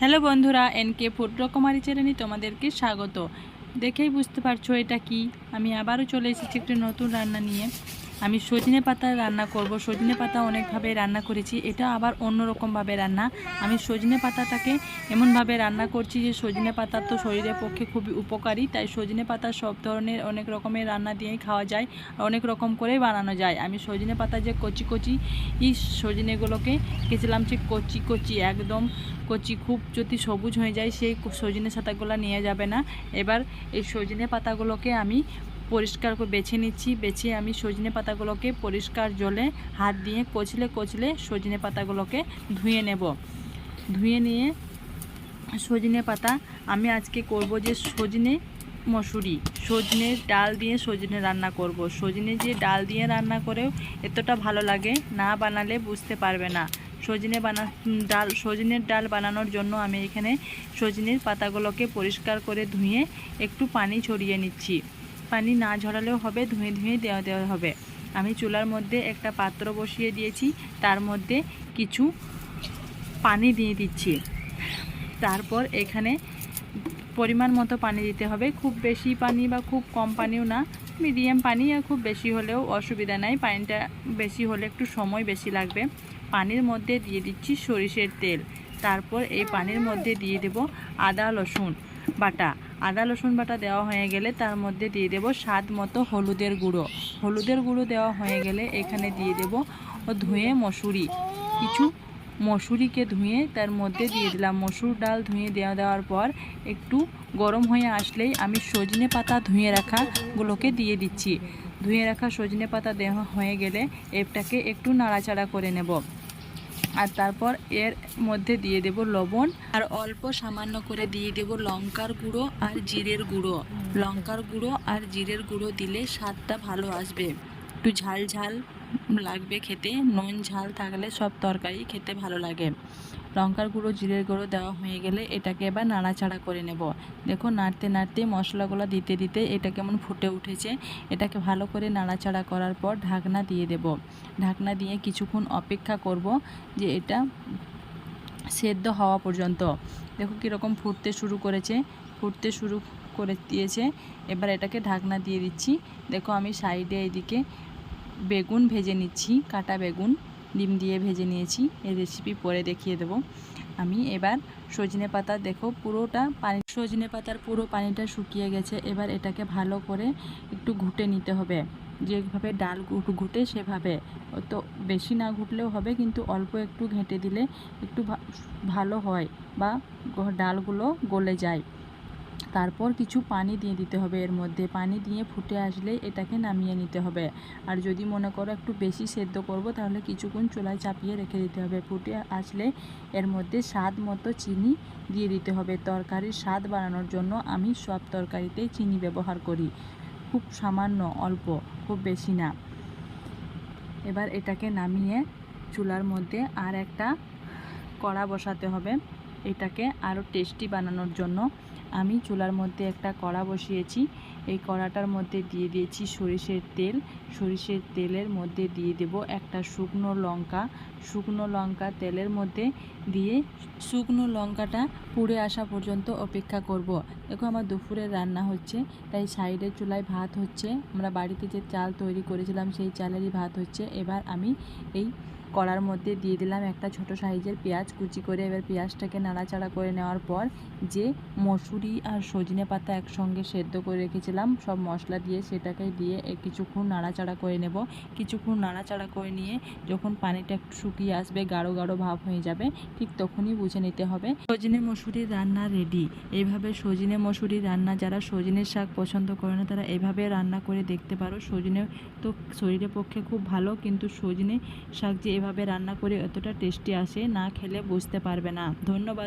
Hello বন্ধুরা, NK food রকমারি চ্যানেলে তোমাদেরকে স্বাগত। দেখেই বুঝতে পারছ এটা কি? আমি আবারও চলে এসেছি একটি নতুন রান্না নিয়ে। আমি সজনে পাতা রান্না করব। সজনে পাতা অনেকভাবে রান্না করেছি। এটা আবার অন্যরকমভাবে রান্না। আমি সজনে পাতাটাকে এমনভাবে রান্না করছি যে সজনে পাতা তো শরীরের পক্ষে খুবই উপকারী, তাই সজনে পাতা সব ধরনের অনেক রকমের রান্না দিয়েই খাওয়া যায় অনেক রকম করেই বানানো যায়। আমি সজনে পাতা যে কচি কচি এই সজনেগুলোকে কেছিলাম যে কচি কচি, একদম কচি খুব যদি সবুজ হয়ে যায় সেই সজনে পাতাগুলো নিয়ে যাবে না। এবার এই সজনে পাতাগুলোকে আমি পরিষ্কার করে বেছে নিচ্ছি, বেছে আমি সজনে পাতাগুলোকে পরিষ্কার জলে হাত দিয়ে কচলে কচলে সজনে পাতাগুলোকে ধুয়ে নেব। ধুয়ে নিয়ে সজনে পাতা আমি আজকে করব যে সজনে মসুরি সজনের ডাল দিয়ে সজনে রান্না করব। সজনে যে ডাল দিয়ে রান্না করেও এতটা ভালো লাগে, না বানালে বুঝতে পারবে না। সজনে বানা, ডাল, সজনের ডাল বানানোর জন্য আমি এখানে সজনের পাতাগুলোকে পরিষ্কার করে ধুয়ে একটু পানি ছড়িয়ে নিচ্ছি। পানি না ঝরালেও হবে, ধুয়ে ধুয়ে দেওয়া দেওয়া হবে। আমি চুলার মধ্যে একটা পাত্র বসিয়ে দিয়েছি, তার মধ্যে কিছু পানি দিয়ে দিচ্ছি। তারপর এখানে পরিমাণ মতো পানি দিতে হবে। খুব বেশি পানি বা খুব কম পানিও না, মিডিয়াম পানি আর খুব বেশি হলেও অসুবিধা নাই। পানিটা বেশি হলে একটু সময় বেশি লাগবে। পানির মধ্যে দিয়ে দিচ্ছি সরিষের তেল। তারপর এই পানির মধ্যে দিয়ে দেব আদা, রসুন। বাটা। আদা, রসুন বাটা দেওয়া হয়ে গেলে তার মধ্যে দিয়ে দেব স্বাদ মতো হলুদের গুঁড়ো। হলুদের গুঁড়ো দেওয়া হয়ে গেলে এখানে দিয়ে দেব ধুয়ে মসুরি। কিছু মসুরিকে ধুয়ে তার মধ্যে দিয়ে দিলাম। মসুর ডাল ধুয়ে দেওয়া দেওয়ার পর একটু গরম হয়ে আসলেই আমি সজনে পাতা ধুয়ে রাখাগুলোকে দিয়ে দিচ্ছি। ধুয়ে রাখা সজনে পাতা দেওয়া হয়ে গেলে এটাকে একটু নাড়াচাড়া করে নেব। আর তারপর এর মধ্যে দিয়ে দেব লবণ। আর অল্প সামান্য করে দিয়ে দেব লঙ্কার গুঁড়ো আর জিরের গুঁড়ো। লঙ্কার গুঁড়ো আর জিরের গুঁড়ো দিলে স্বাদটা ভালো আসবে। একটু ঝাল ঝাল লাগবে খেতে, নুন ঝাল থাকলে সব তরকারি খেতে ভালো লাগে। লঙ্কার গুঁড়ো, জিরের গুঁড়ো দেওয়া হয়ে গেলে এটাকে এবার নাড়াচাড়া করে নেব। দেখো নাড়তে নাড়তে মশলাগুলো দিতে দিতে এটা কেমন ফুটে উঠেছে। এটাকে ভালো করে নাড়াচাড়া করার পর ঢাকনা দিয়ে দেব। ঢাকনা দিয়ে কিছুক্ষণ অপেক্ষা করব যে এটা সেদ্ধ হওয়া পর্যন্ত। দেখো কীরকম ফুটতে শুরু করেছে, ফুটতে শুরু করে দিয়েছে। এবার এটাকে ঢাকনা দিয়ে দিচ্ছি। দেখো, আমি সাইডে এদিকে বেগুন ভেজে নিচ্ছি, কাটা বেগুন। ডিম দিয়ে ভেজে নিয়েছি। এই রেসিপি পরে দেখিয়ে দেবো। আমি এবার সজনে পাতা, দেখো পুরোটা পানি সজনে পাতার পুরো পানিটা শুকিয়ে গেছে। এবার এটাকে ভালো করে একটু ঘুটে নিতে হবে। যেভাবে ডাল ঘুটে সেভাবে। তো বেশি না ঘুটলেও হবে, কিন্তু অল্প একটু ঘেঁটে দিলে একটু ভালো হয় বা ডালগুলো গলে যায়। তারপর কিছু পানি দিয়ে দিতে হবে এর মধ্যে। পানি দিয়ে ফুটে আসলে এটাকে নামিয়ে নিতে হবে। আর যদি মনে করো একটু বেশি সেদ্ধ করব, তাহলে কিছুক্ষণ চুলায় চাপিয়ে রেখে দিতে হবে। ফুটে আসলে এর মধ্যে স্বাদ মতো চিনি দিয়ে দিতে হবে। তরকারির স্বাদ বাড়ানোর জন্য আমি সব তরকারিতেই চিনি ব্যবহার করি। খুব সামান্য, অল্প, খুব বেশি না। এবার এটাকে নামিয়ে চুলার মধ্যে আর একটা কড়া বসাতে হবে। এটাকে আরও টেস্টি বানানোর জন্য আমি চুলার মধ্যে একটা কড়া বসিয়েছি। এই কড়াটার মধ্যে দিয়ে দিয়েছি সরিষের তেল। সরিষের তেলের মধ্যে দিয়ে দেব একটা শুকনো লঙ্কা। শুকনো লঙ্কা তেলের মধ্যে দিয়ে শুকনো লঙ্কাটা পুড়ে আসা পর্যন্ত অপেক্ষা করব। দেখো আমার দুপুরের রান্না হচ্ছে, তাই সাইডের চুলায় ভাত হচ্ছে। আমরা বাড়িতে যে চাল তৈরি করেছিলাম, সেই চালেরই ভাত হচ্ছে। এবার আমি এই কড়ার মধ্যে দিয়ে দিলাম একটা ছোট সাইজের পেঁয়াজ কুচি করে, এবার পেঁয়াজটাকে নাড়াচাড়া করে নেওয়ার পর যে মসুরি আর সজনে পাতা একসঙ্গে সেদ্ধ করে রেখেছিলাম, সব মশলা দিয়ে সেটাকে দিয়ে কিছুক্ষণ নাড়াচাড়া করে নেব। কিছুক্ষণ নাড়াচাড়া করে নিয়ে যখন পানিটা একটু শুকিয়ে আসবে, গাঢ় গাঢ় ভাব হয়ে যাবে, ঠিক তখনই বুঝে নিতে হবে। সজনে মসুরির রান্না রেডি এইভাবে সজনে মসুরির রান্না যারা সজনের শাক পছন্দ করে না, তারা এভাবে রান্না করে দেখতে পারো। সজনে তো শরীরের পক্ষে খুব ভালো, কিন্তু সজনে শাক যে এভাবে রান্না করে এতটা টেস্টি আসে না খেলে বুঝতে পারবে না। ধন্যবাদ।